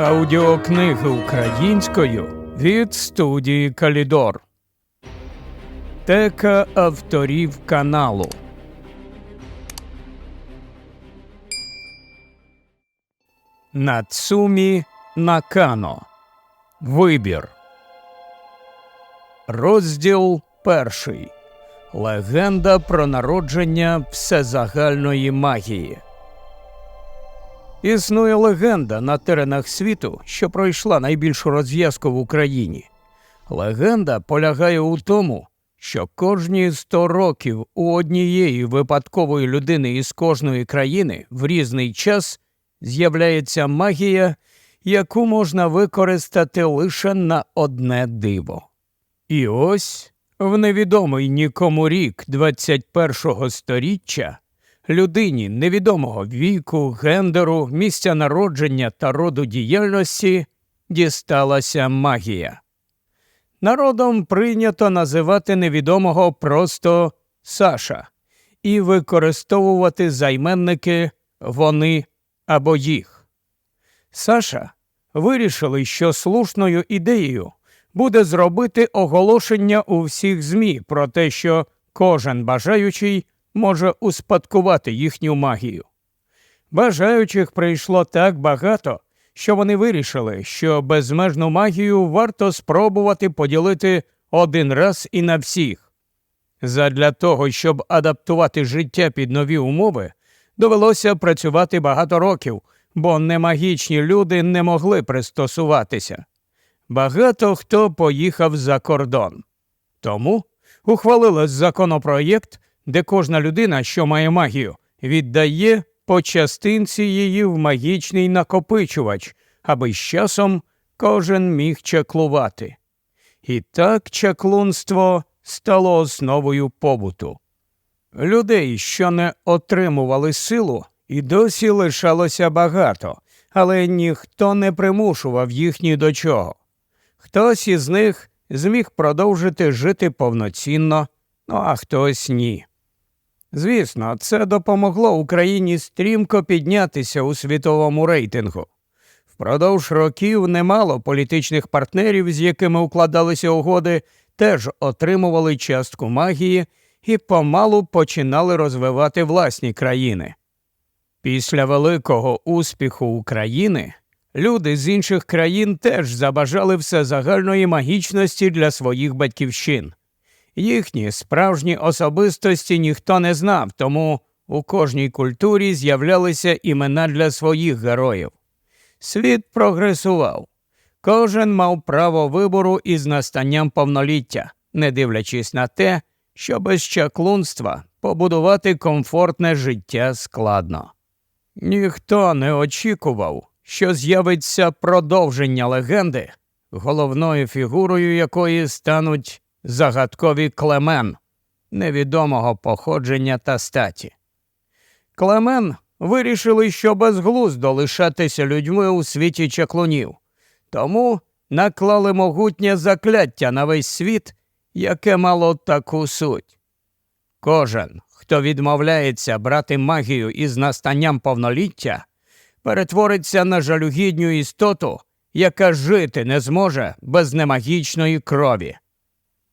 Аудіокниги українською від студії Калідор. Тека авторів каналу. Нацумі Накано. Вибір. Розділ перший. Легенда про народження всезагальної магії. Існує легенда на теренах світу, що пройшла найбільшу розв'язку в Україні. Легенда полягає у тому, що кожні 100 років у однієї випадкової людини із кожної країни в різний час з'являється магія, яку можна використати лише на одне диво. І ось в невідомий нікому рік 21-го сторіччя людині невідомого віку, гендеру, місця народження та роду діяльності дісталася магія. Народом прийнято називати невідомого просто Саша і використовувати займенники вони або їх. Саша вирішили, що слушною ідеєю буде зробити оголошення у всіх ЗМІ про те, що кожен бажаючий може успадкувати їхню магію. Бажаючих прийшло так багато, що вони вирішили, що безмежну магію варто спробувати поділити один раз і на всіх. Задля того, щоб адаптувати життя під нові умови, довелося працювати багато років, бо немагічні люди не могли пристосуватися. Багато хто поїхав за кордон. Тому ухвалили законопроєкт, де кожна людина, що має магію, віддає по частинці її в магічний накопичувач, аби з часом кожен міг чаклувати. І так чаклунство стало основою побуту. Людей, що не отримували силу, і досі лишалося багато, але ніхто не примушував їх ні до чого. Хтось із них зміг продовжити жити повноцінно, ну а хтось ні. Звісно, це допомогло Україні стрімко піднятися у світовому рейтингу. Впродовж років немало політичних партнерів, з якими укладалися угоди, теж отримували частку магії і помалу починали розвивати власні країни. Після великого успіху України люди з інших країн теж забажали всезагальної магічності для своїх батьківщин. Їхні справжні особистості ніхто не знав, тому у кожній культурі з'являлися імена для своїх героїв. Світ прогресував. Кожен мав право вибору із настанням повноліття, не дивлячись на те, що без чаклунства побудувати комфортне життя складно. Ніхто не очікував, що з'явиться продовження легенди, головною фігурою якої стануть загадкові Клемен невідомого походження та статі. Клемен вирішили, що безглуздо лишатися людьми у світі чаклунів, тому наклали могутнє закляття на весь світ, яке мало таку суть. Кожен, хто відмовляється брати магію із настанням повноліття, перетвориться на жалюгідню істоту, яка жити не зможе без немагічної крові.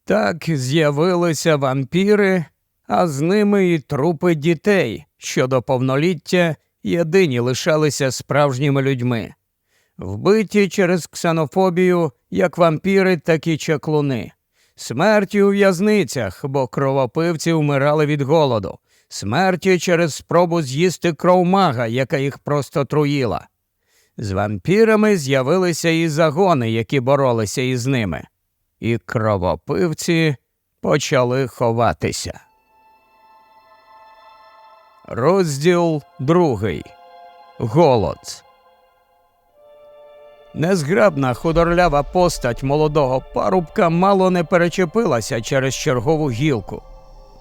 Так з'явилися вампіри, а з ними і трупи дітей, що до повноліття єдині лишалися справжніми людьми, вбиті через ксенофобію як вампіри, так і чаклуни, смерті у в'язницях, бо кровопивці вмирали від голоду, смерті через спробу з'їсти кров мага, яка їх просто труїла. З вампірами з'явилися і загони, які боролися із ними і кровопивці почали ховатися. Розділ другий. Голод. Незграбна худорлява постать молодого парубка мало не перечепилася через чергову гілку.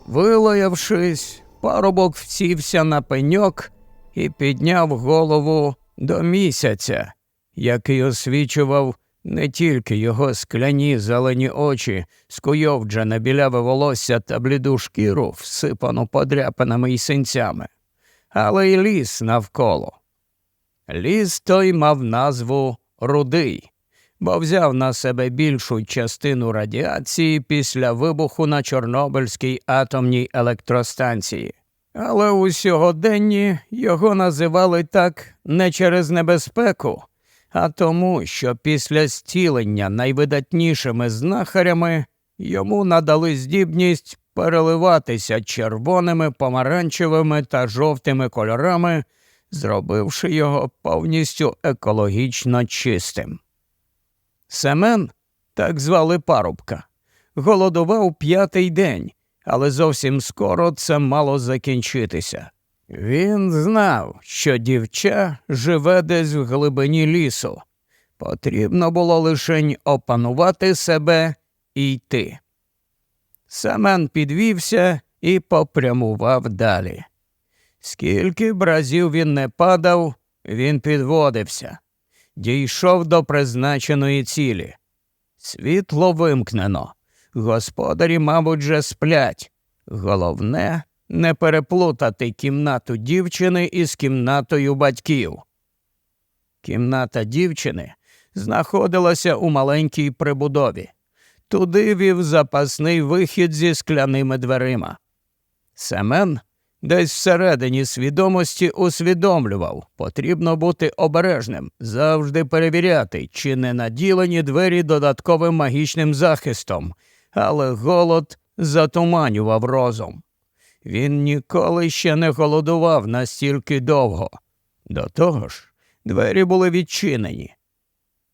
Вилаявшись, парубок всівся на пеньок і підняв голову до місяця, який освічував не тільки його скляні зелені очі, скуйовджене біляве волосся та бліду шкіру, всипану подряпинами й синцями, але й ліс навколо. Ліс той мав назву рудий, бо взяв на себе більшу частину радіації після вибуху на Чорнобильській атомній електростанції. Але у сьогоденні його називали так не через небезпеку, а тому, що після стілення найвидатнішими знахарями йому надали здібність переливатися червоними, помаранчевими та жовтими кольорами, зробивши його повністю екологічно чистим. Семен, так звали парубка, голодував п'ятий день, але зовсім скоро це мало закінчитися. Він знав, що дівча живе десь в глибині лісу. Потрібно було лишень опанувати себе і йти. Семен підвівся і попрямував далі. Скільки б разів він не падав, він підводився, дійшов до призначеної цілі. Світло вимкнено. Господарі, мабуть, же сплять. Головне не переплутати кімнату дівчини із кімнатою батьків. Кімната дівчини знаходилася у маленькій прибудові. Туди вів запасний вихід зі скляними дверима. Семен десь всередині свідомості усвідомлював, потрібно бути обережним, завжди перевіряти, чи не наділені двері додатковим магічним захистом, але голод затуманював розум. Він ніколи ще не голодував настільки довго. До того ж, двері були відчинені.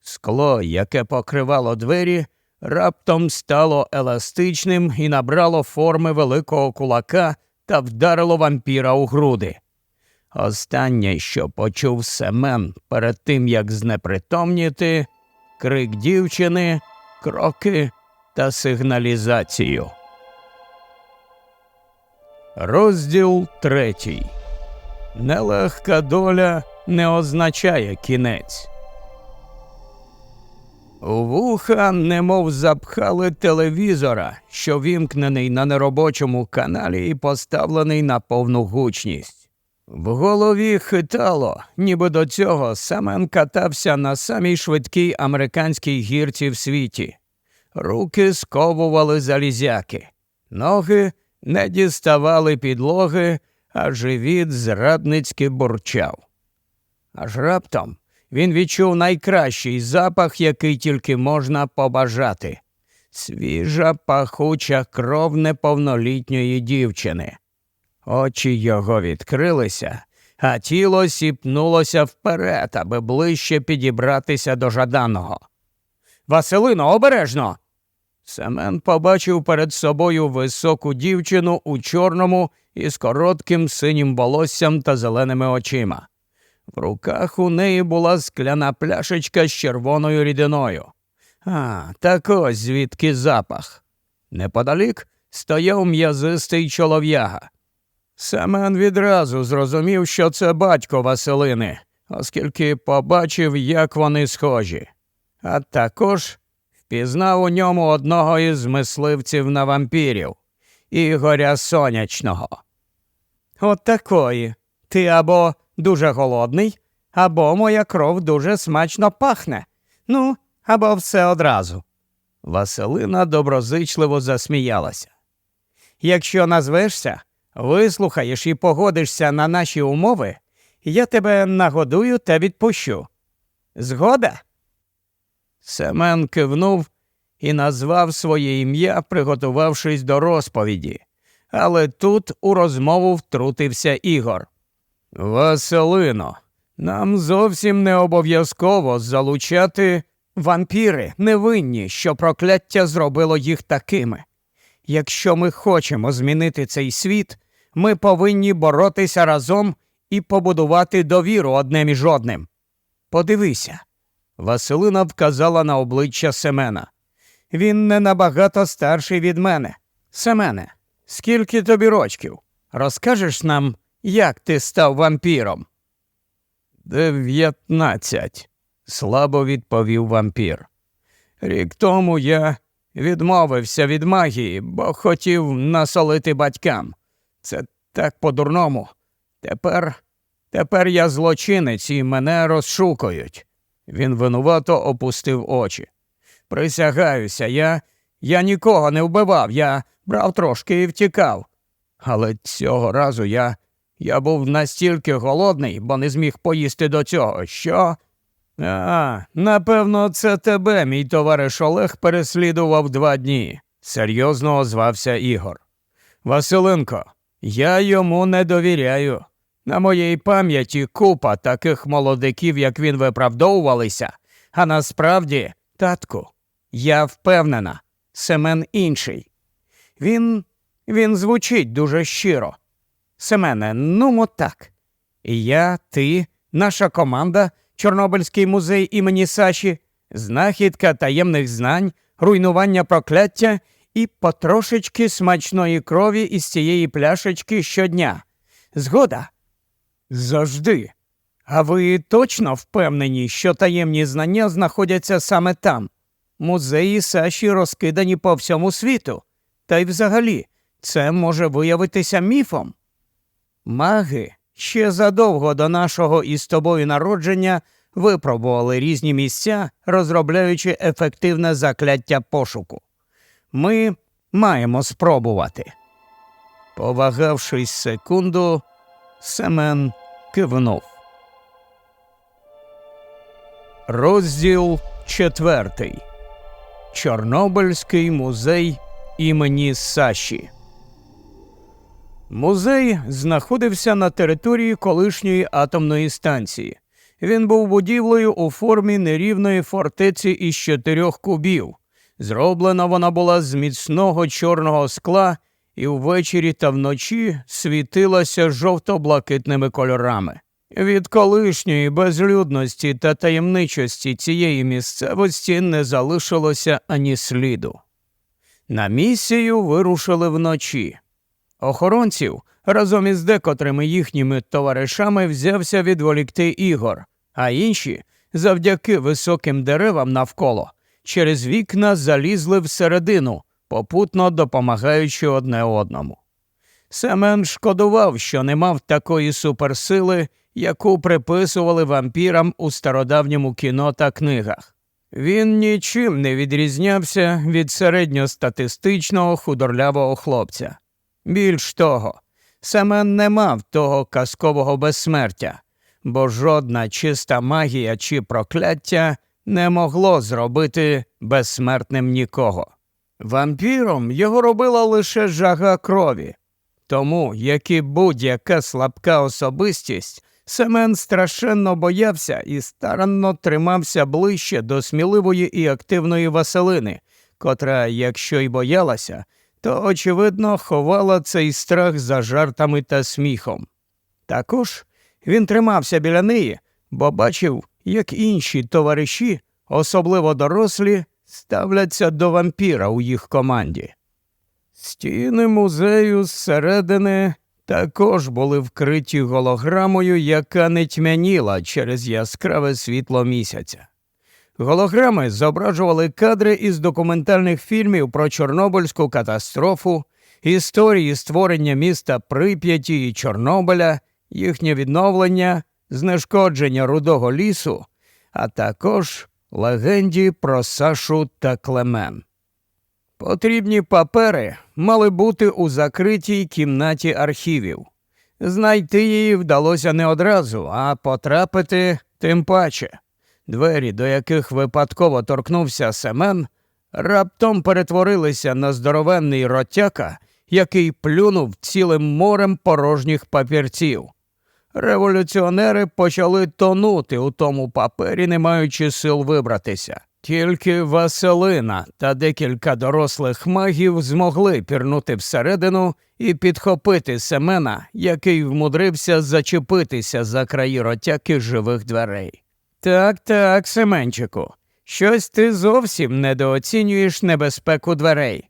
Скло, яке покривало двері, раптом стало еластичним і набрало форми великого кулака та вдарило вампіра у груди. Останнє, що почув Семен перед тим, як знепритомніти, крик дівчини, кроки та сигналізацію. Розділ третій. Нелегка доля не означає кінець. У вуха немов запхали телевізора, що вімкнений на неробочому каналі і поставлений на повну гучність. В голові хитало, ніби до цього Семен катався на самій швидкій американській гірці в світі. Руки сковували залізяки, ноги не діставали підлоги, а живіт зрадницьки бурчав. Аж раптом він відчув найкращий запах, який тільки можна побажати свіжа пахуча кров неповнолітньої дівчини. Очі його відкрилися, а тіло сіпнулося вперед, аби ближче підібратися до жаданого. Василино, обережно. Семен побачив перед собою високу дівчину у чорному із коротким синім волоссям та зеленими очима. В руках у неї була скляна пляшечка з червоною рідиною. А, так ось звідки запах. Неподалік стояв м'язистий чолов'яга. Семен відразу зрозумів, що це батько Василини, оскільки побачив, як вони схожі, а також впізнав у ньому одного із мисливців на вампірів Ігоря Сонячного. От такої. Ти або дуже голодний, або моя кров дуже смачно пахне. Ну, або все одразу. Василина доброзичливо засміялася. Якщо назвешся, вислухаєш і погодишся на наші умови, я тебе нагодую та відпущу. Згода? Семен кивнув і назвав своє ім'я, приготувавшись до розповіді. Але тут у розмову втрутився Ігор. Василино, нам зовсім не обов'язково залучати вампіри невинні, що прокляття зробило їх такими. Якщо ми хочемо змінити цей світ, ми повинні боротися разом і побудувати довіру одне між одним. Подивися. Василина вказала на обличчя Семена. Він не набагато старший від мене. Семене, скільки тобі рочків? Розкажеш нам, як ти став вампіром? Дев'ятнадцять, слабо відповів вампір. Рік тому я відмовився від магії, бо хотів насолити батькам. Це так по-дурному. Тепер, тепер я злочинець і мене розшукують. Він винувато опустив очі. Присягаюся, я. Я нікого не вбивав, я брав трошки і втікав. Але цього разу я. Я був настільки голодний, бо не зміг поїсти до цього, що. А, напевно, це тебе, мій товариш Олег, переслідував два дні, серйозно озвався Ігор. Василенко, я йому не довіряю. На моїй пам'яті купа таких молодиків, як він виправдовувалися, а насправді, татку, я впевнена, Семен інший. Він він звучить дуже щиро. Семене, ну так. Я, ти, наша команда, Чорнобильський музей імені Саші, знахідка таємних знань, руйнування прокляття і потрошечки смачної крові із цієї пляшечки щодня. Згода. Завжди. А ви точно впевнені, що таємні знання знаходяться саме там? Музеї Саші розкидані по всьому світу. Та й взагалі, це може виявитися міфом. Маги ще задовго до нашого із тобою народження випробували різні місця, розробляючи ефективне закляття пошуку. Ми маємо спробувати. Повагавшись секунду, Семен кивнув. Розділ четвертий. Чорнобильський музей імені Саші. Музей знаходився на території колишньої атомної станції. Він був будівлею у формі нерівної фортеці із чотирьох кубів. Зроблена вона була з міцного чорного скла і ввечері та вночі світилася жовто-блакитними кольорами. Від колишньої безлюдності та таємничості цієї місцевості не залишилося ані сліду. На місію вирушили вночі. Охоронців разом із декотрими їхніми товаришами взявся відволікти Ігор, а інші, завдяки високим деревам навколо, через вікна залізли всередину, попутно допомагаючи одне одному. Семен шкодував, що не мав такої суперсили, яку приписували вампірам у стародавньому кіно та книгах. Він нічим не відрізнявся від середньостатистичного худорлявого хлопця. Більш того, Семен не мав того казкового безсмертя, бо жодна чиста магія чи прокляття не могло зробити безсмертним нікого. Вампіром його робила лише жага крові. Тому, як і будь-яка слабка особистість, Семен страшенно боявся і старанно тримався ближче до сміливої і активної Василини, котра, якщо й боялася, то, очевидно, ховала цей страх за жартами та сміхом. Також він тримався біля неї, бо бачив, як інші товариші, особливо дорослі, ставляться до вампіра у їх команді. Стіни музею зсередини також були вкриті голограмою, яка не тьмяніла через яскраве світло місяця. Голограми зображували кадри із документальних фільмів про Чорнобильську катастрофу, історії створення міста Прип'яті і Чорнобиля, їхнє відновлення, знешкодження рудого лісу, а також легенді про Сашу та Клемен. Потрібні папери мали бути у закритій кімнаті архівів. Знайти її вдалося не одразу, а потрапити тим паче. Двері, до яких випадково торкнувся Семен, раптом перетворилися на здоровенний ротяка, який плюнув цілим морем порожніх папірців. Революціонери почали тонути у тому папері, не маючи сил вибратися. Тільки Василина та декілька дорослих магів змогли пірнути всередину і підхопити Семена, який вмудрився зачепитися за краї ротяки живих дверей. Так, так, Семенчику, щось ти зовсім недооцінюєш небезпеку дверей.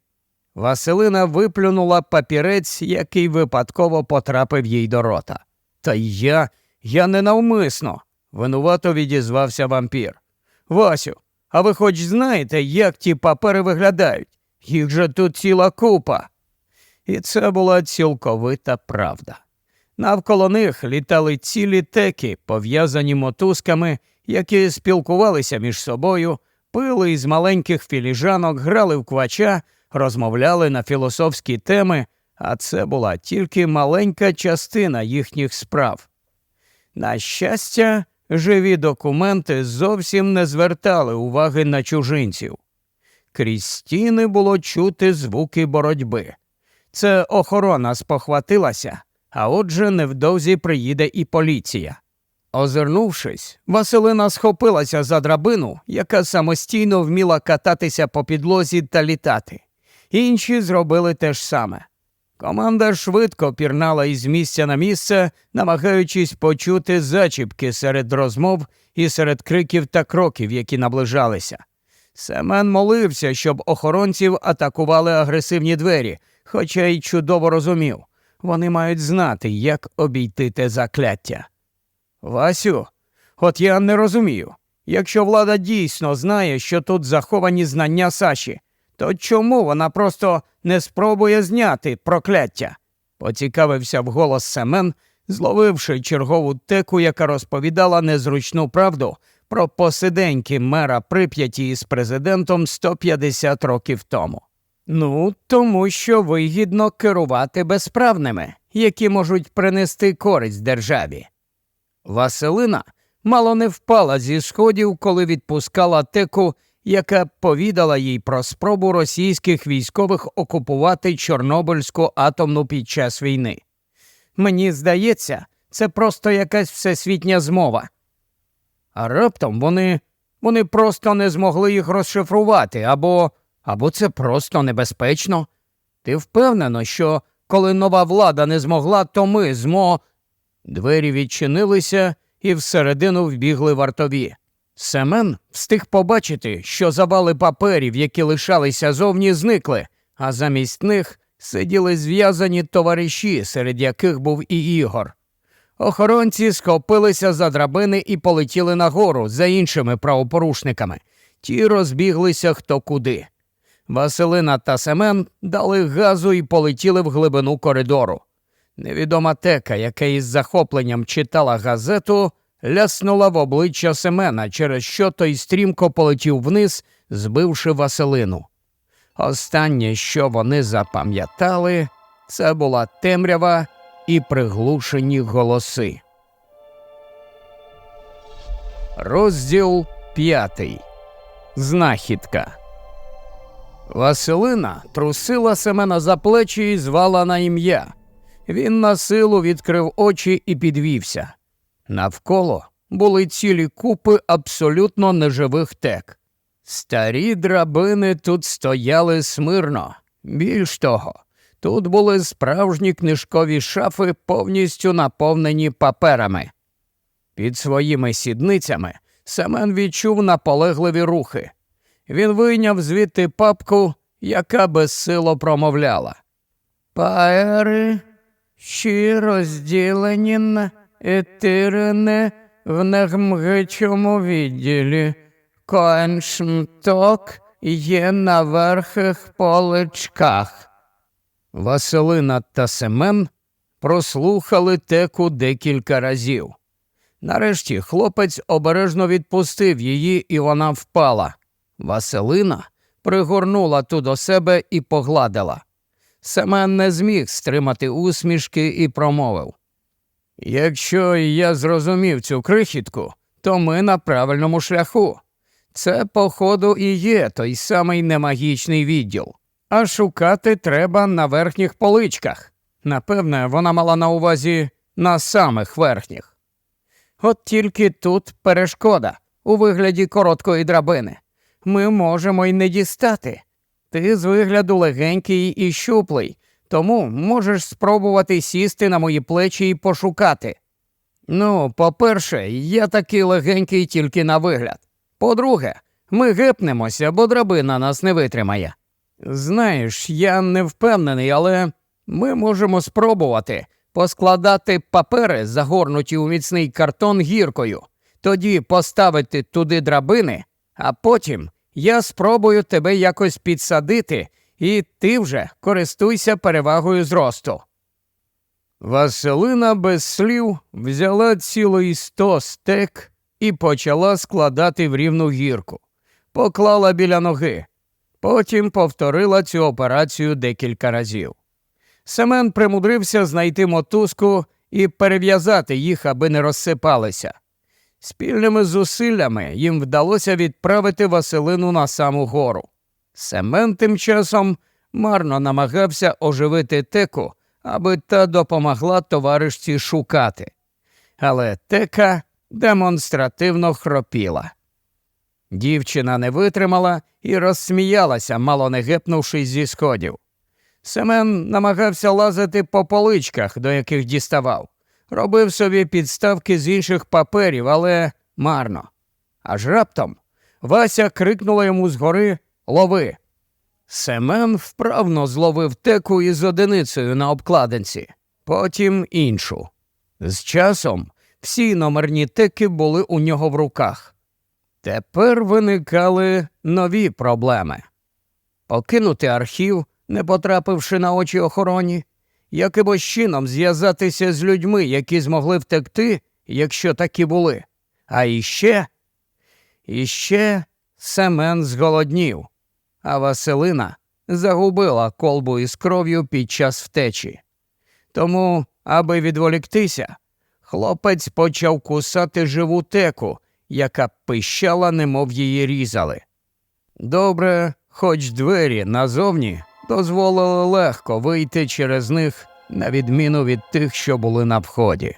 Василина виплюнула папірець, який випадково потрапив їй до рота. Та я, я ненавмисно, винувато відізвався вампір. Васю, а ви хоч знаєте, як ті папери виглядають? Їх же тут ціла купа. І це була цілковита правда. Навколо них літали цілі теки, пов'язані мотузками, які спілкувалися між собою, пили із маленьких філіжанок, грали в квача, розмовляли на філософські теми, а це була тільки маленька частина їхніх справ. На щастя, живі документи зовсім не звертали уваги на чужинців. Крізь стіни було чути звуки боротьби. Це охорона спохватилася, а отже, невдовзі приїде і поліція. Озирнувшись, Василина схопилася за драбину, яка самостійно вміла кататися по підлозі та літати. Інші зробили те ж саме. Команда швидко пірнала із місця на місце, намагаючись почути зачіпки серед розмов і серед криків та кроків, які наближалися. Семен молився, щоб охоронців атакували агресивні двері, хоча й чудово розумів вони мають знати, як обійти те закляття. Васю, от я не розумію. Якщо влада дійсно знає, що тут заховані знання Саші, то чому вона просто не спробує зняти прокляття? поцікавився вголос Семен, зловивши чергову теку, яка розповідала незручну правду про посиденьки мера Прип'яті із президентом 150 років тому. Ну, тому що вигідно керувати безправними, які можуть принести користь державі. Василина мало не впала зі сходів, коли відпускала теку, яка повідала їй про спробу російських військових окупувати Чорнобильську атомну під час війни. Мені здається, це просто якась всесвітня змова. А раптом вони, вони просто не змогли їх розшифрувати, або, або це просто небезпечно. Ти впевнено, що коли нова влада не змогла, то ми змо. Двері відчинилися, і всередину вбігли вартові. Семен встиг побачити, що завали паперів, які лишалися зовні, зникли, а замість них сиділи зв'язані товариші, серед яких був і Ігор. Охоронці схопилися за драбини і полетіли нагору за іншими правопорушниками. Ті розбіглися хто куди. Василина та Семен дали газу і полетіли в глибину коридору. Невідома тека, яка із захопленням читала газету, ляснула в обличчя Семена, через що той стрімко полетів вниз, збивши Василину. Останнє, що вони запам'ятали, це була темрява і приглушені голоси. Розділ п'ятий. Знахідка. Василина трусила Семена за плечі і звала на ім'я. Він на силу відкрив очі і підвівся. Навколо були цілі купи абсолютно неживих тек. Старі драбини тут стояли смирно. Більш того, тут були справжні книжкові шафи, повністю наповнені паперами. Під своїми сідницями Семен відчув наполегливі рухи. Він вийняв звідти папку, яка безсило промовляла. Паери Щі розділені на етирене в негмгичому відділі. Коншмток є на верхих поличках. Василина та Семен прослухали теку декілька разів. Нарешті хлопець обережно відпустив її, і вона впала. Василина пригорнула ту до себе і погладила. Семен не зміг стримати усмішки і промовив Якщо я зрозумів цю крихітку, то ми на правильному шляху. Це, походу, і є той самий немагічний відділ, а шукати треба на верхніх поличках. Напевне, вона мала на увазі на самих верхніх. От тільки тут перешкода у вигляді короткої драбини. Ми можемо й не дістати. Ти з вигляду легенький і щуплий, тому можеш спробувати сісти на мої плечі і пошукати. Ну, по-перше, я такий легенький тільки на вигляд. По-друге, ми гепнемося, бо драбина нас не витримає. Знаєш, я не впевнений, але ми можемо спробувати поскладати папери, загорнуті у міцний картон гіркою, тоді поставити туди драбини, а потім я спробую тебе якось підсадити, і ти вже користуйся перевагою зросту. Василина без слів взяла цілий сто стек і почала складати в рівну гірку. Поклала біля ноги. Потім повторила цю операцію декілька разів. Семен примудрився знайти мотузку і перев'язати їх, аби не розсипалися. Спільними зусиллями їм вдалося відправити Василину на саму гору. Семен тим часом марно намагався оживити теку, аби та допомогла товаришці шукати. Але тека демонстративно хропіла. Дівчина не витримала і розсміялася, мало не гепнувшись зі сходів. Семен намагався лазити по поличках, до яких діставав, робив собі підставки з інших паперів, але марно. Аж раптом Вася крикнула йому згори Лови. Семен вправно зловив теку із одиницею на обкладинці, потім іншу. З часом всі номерні теки були у нього в руках. Тепер виникали нові проблеми. Покинути архів, не потрапивши на очі охороні, якимось чином зв'язатися з людьми, які змогли втекти, якщо такі були. А іще, іще Семен зголоднів, а Василина загубила колбу із кров'ю під час втечі. Тому, аби відволіктися, хлопець почав кусати живу теку, яка пищала, немов її різали. Добре, хоч двері назовні дозволили легко вийти через них, на відміну від тих, що були на вході.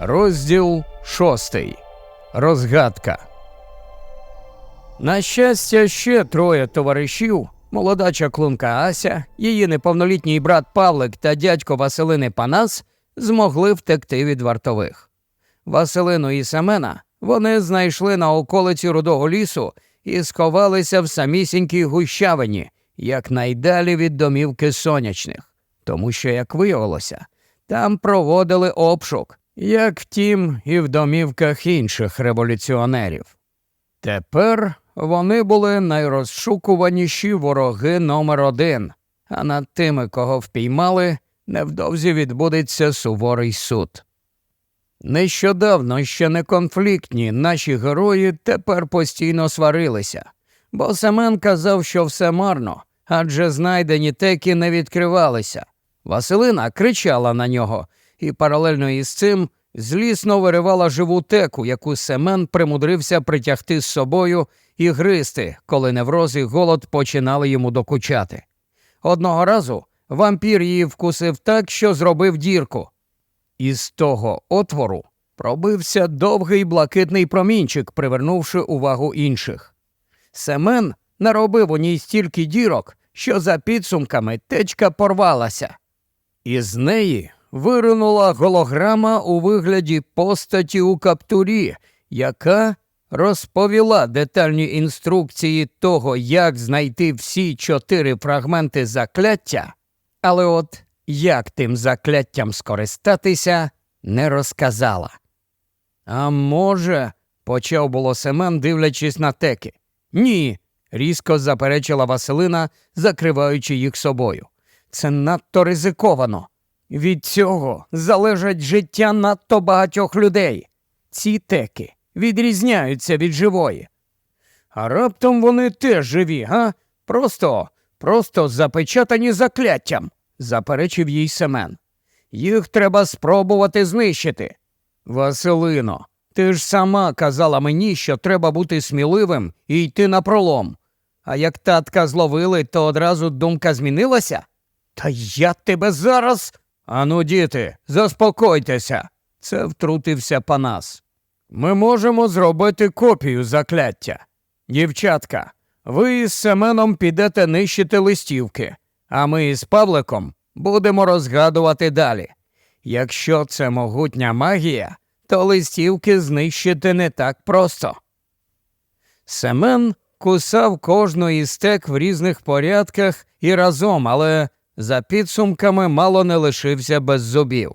Розділ шостий. Розгадка. На щастя, ще троє товаришів, молода чаклунка Ася, її неповнолітній брат Павлик та дядько Василини Панас змогли втекти від вартових. Василину і Семена вони знайшли на околиці рудого лісу і сховалися в самісінькій гущавині, якнайдалі від домівки сонячних, тому що, як виявилося, там проводили обшук, як втім, і в домівках інших революціонерів. Тепер вони були найрозшукуваніші вороги номер один, а над тими, кого впіймали, невдовзі відбудеться суворий суд. Нещодавно ще не конфліктні наші герої тепер постійно сварилися, бо Семен казав, що все марно, адже знайдені теки не відкривалися. Василина кричала на нього і паралельно із цим злісно виривала живу теку, яку Семен примудрився притягти з собою і гризти, коли невроз і голод починали йому докучати. Одного разу вампір її вкусив так, що зробив дірку. Із того отвору пробився довгий блакитний промінчик, привернувши увагу інших. Семен наробив у ній стільки дірок, що за підсумками течка порвалася. Із неї виринула голограма у вигляді постаті у каптурі, яка розповіла детальні інструкції того, як знайти всі чотири фрагменти закляття, але от як тим закляттям скористатися, не розказала. А може, почав було Семен, дивлячись на теки. Ні, різко заперечила Василина, закриваючи їх собою. Це надто ризиковано. Від цього залежать життя надто багатьох людей. Ці теки відрізняються від живої. А раптом вони теж живі, га? Просто, просто запечатані закляттям, заперечив їй Семен. Їх треба спробувати знищити. Василино, ти ж сама казала мені, що треба бути сміливим і йти на пролом. А як татка зловили, то одразу думка змінилася? Та я тебе зараз. Ану, діти, заспокойтеся. Це втрутився Панас. Ми можемо зробити копію закляття. Дівчатка, ви із Семеном підете нищити листівки, а ми із Павликом будемо розгадувати далі. Якщо це могутня магія, то листівки знищити не так просто. Семен кусав кожну із тек в різних порядках і разом, але за підсумками мало не лишився без зубів.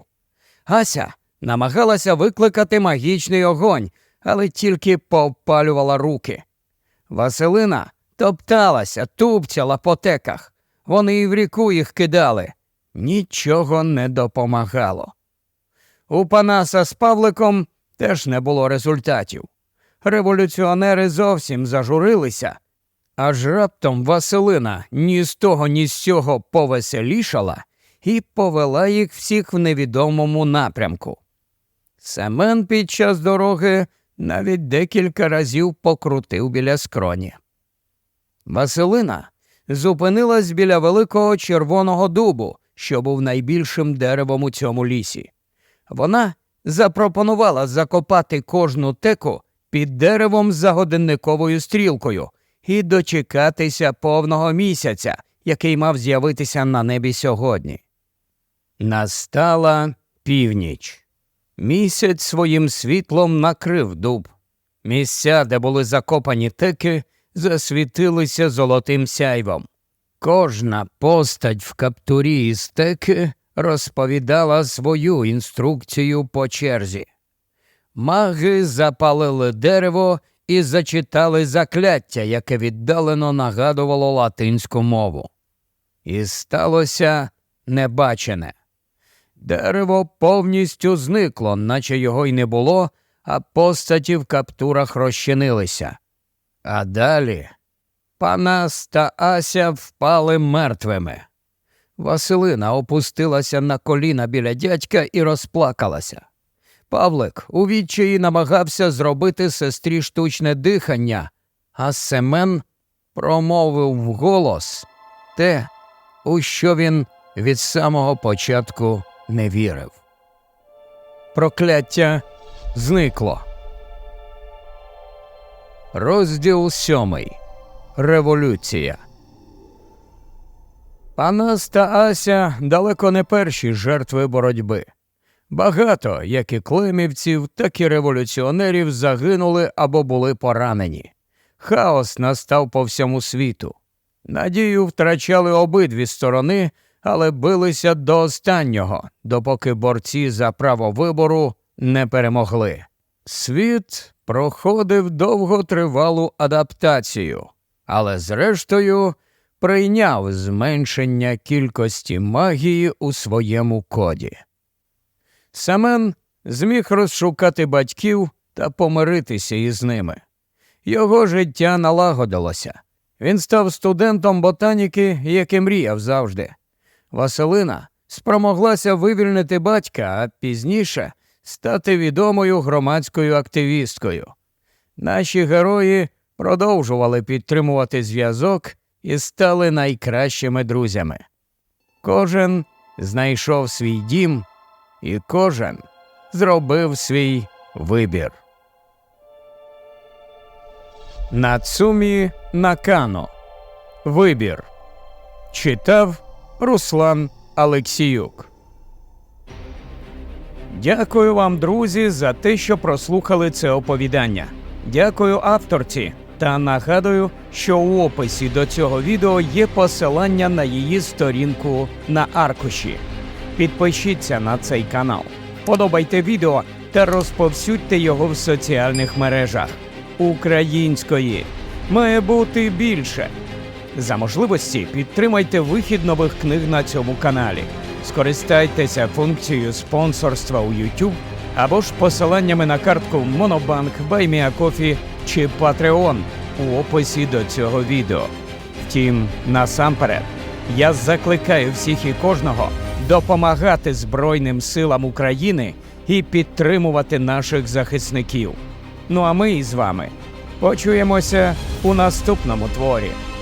Ася намагалася викликати магічний огонь, але тільки попалювала руки. Василина топталася, тупцяла по теках. Вони і в ріку їх кидали. Нічого не допомагало. У Панаса з Павликом теж не було результатів. Революціонери зовсім зажурилися, аж раптом Василина ні з того, ні з сього повеселішала і повела їх всіх в невідомому напрямку. Семен під час дороги навіть декілька разів покрутив біля скроні. Василина зупинилась біля великого червоного дубу, що був найбільшим деревом у цьому лісі. Вона запропонувала закопати кожну теку під деревом за годинниковою стрілкою і дочекатися повного місяця, який мав з'явитися на небі сьогодні. Настала північ. Місяць своїм світлом накрив дуб. Місця, де були закопані теки, засвітилися золотим сяйвом. Кожна постать в каптурі із теки розповідала свою інструкцію по черзі. Маги запалили дерево і зачитали закляття, яке віддалено нагадувало латинську мову. І сталося небачене. Дерево повністю зникло, наче його й не було, а постаті в каптурах розчинилися. А далі Панас та Ася впали мертвими. Василина опустилася на коліна біля дядька і розплакалася. Павлик у відчаї намагався зробити сестрі штучне дихання, а Семен промовив вголос те, у що він від самого початку не вірив. Прокляття зникло. Розділ сьомий. Революція. Панас та Ася далеко не перші жертви боротьби. Багато як і клемівців, так і революціонерів загинули або були поранені. Хаос настав по всьому світу. Надію втрачали обидві сторони, але билися до останнього, допоки борці за право вибору не перемогли. Світ проходив довготривалу адаптацію, але зрештою прийняв зменшення кількості магії у своєму коді. Семен зміг розшукати батьків та помиритися із ними. Його життя налагодилося. Він став студентом ботаніки, як і мріяв завжди. Василина спромоглася вивільнити батька, а пізніше стати відомою громадською активісткою. Наші герої продовжували підтримувати зв'язок і стали найкращими друзями. Кожен знайшов свій дім, і кожен зробив свій вибір. Нацумі Накано. Вибір. Читав Руслан Алексіюк. Дякую вам, друзі, за те, що прослухали це оповідання. Дякую авторці. Та нагадую, що у описі до цього відео є посилання на її сторінку на аркуші. Підпишіться на цей канал, подобайте відео та розповсюдьте його в соціальних мережах. Української має бути більше. За можливості підтримайте вихід нових книг на цьому каналі. Скористайтеся функцією спонсорства у YouTube або ж посиланнями на картку Monobank, BuyMeACoffee чи Patreon у описі до цього відео. Втім, насамперед, я закликаю всіх і кожного допомагати Збройним силам України і підтримувати наших захисників. Ну а ми із вами почуємося у наступному творі.